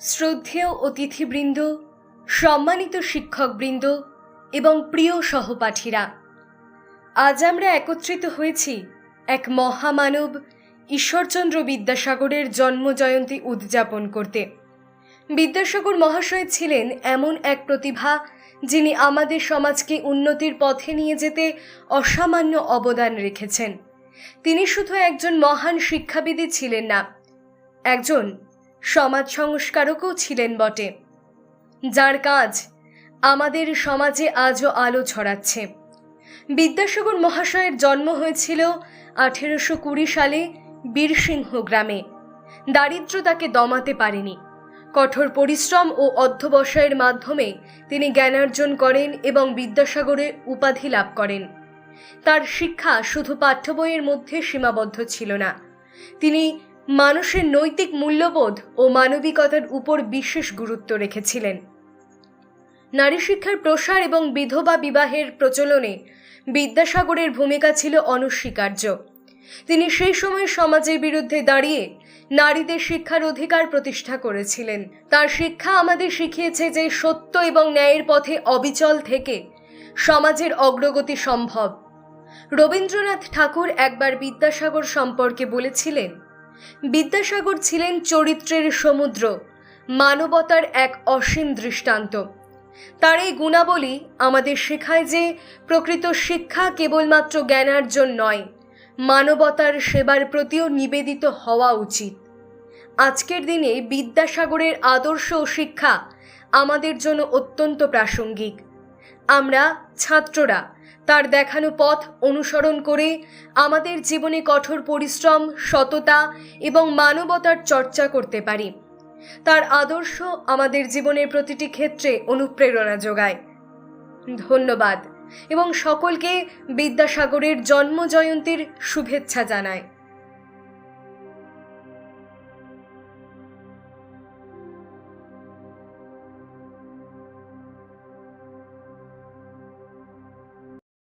শ্রদ্ধেয় অতিথিবৃন্দ, সম্মানিত শিক্ষকবৃন্দ এবং প্রিয় সহপাঠীরা, আজ আমরা একত্রিত হয়েছি এক মহামানব ঈশ্বরচন্দ্র বিদ্যাসাগরের জন্মজয়ন্তী উদযাপন করতে। বিদ্যাসাগর মহাশয় ছিলেন এমন এক প্রতিভা যিনি আমাদের সমাজকে উন্নতির পথে নিয়ে যেতে অসামান্য অবদান রেখেছেন। তিনি শুধু একজন মহান শিক্ষাবিদই ছিলেন না, একজন সমাজ সংস্কারকও ছিলেন বটে। যার কাজ আমাদের সমাজে আজও আলো ছড়াচ্ছে। বিদ্যাসাগর মহাশয়ের জন্ম হয়েছিল আঠেরোশো কুড়ি সালে বীরসিংহ গ্রামে। দারিদ্র তাকে দমাতে পারেনি। কঠোর পরিশ্রম ও অধ্যবসায়ের মাধ্যমে তিনি জ্ঞানার্জন করেন এবং বিদ্যাসাগরে উপাধি লাভ করেন। তার শিক্ষা শুধু পাঠ্য বইয়ের মধ্যে সীমাবদ্ধ ছিল না। তিনি মানুষের নৈতিক মূল্যবোধ ও মানবিকতার উপর বিশেষ গুরুত্ব রেখেছিলেন। নারী শিক্ষার প্রসার এবং বিধবা বিবাহের প্রচলনে বিদ্যাসাগরের ভূমিকা ছিল অনস্বীকার্য। তিনি সেই সময় সমাজের বিরুদ্ধে দাঁড়িয়ে নারীদের শিক্ষার অধিকার প্রতিষ্ঠা করেছিলেন। তার শিক্ষা আমাদের শিখিয়েছে যে সত্য এবং ন্যায়ের পথে অবিচল থেকে সমাজের অগ্রগতি সম্ভব। রবীন্দ্রনাথ ঠাকুর একবার বিদ্যাসাগর সম্পর্কে বলেছিলেন বিদ্যাসাগর ছিলেন চরিত্রের সমুদ্র, মানবতার এক অসীম দৃষ্টান্ত। তার এই গুণাবলী আমাদের শেখায় যে প্রকৃত শিক্ষা কেবলমাত্র জ্ঞানার্জন নয়, মানবতার সেবার প্রতিও নিবেদিত হওয়া উচিত। আজকের দিনে বিদ্যাসাগরের আদর্শ ও শিক্ষা আমাদের জন্য অত্যন্ত প্রাসঙ্গিক। আমরা ছাত্ররা। তার দেখানো পথ অনুসরণ করে আমাদের জীবনে কঠোর পরিশ্রম, সততা এবং মানবতার চর্চা করতে পারি। তার আদর্শ আমাদের জীবনের প্রতিটি ক্ষেত্রে অনুপ্রেরণা যোগায়। ধন্যবাদ। এবং সকলকে বিদ্যাসাগরের জন্মজয়ন্তীর শুভেচ্ছা জানায়।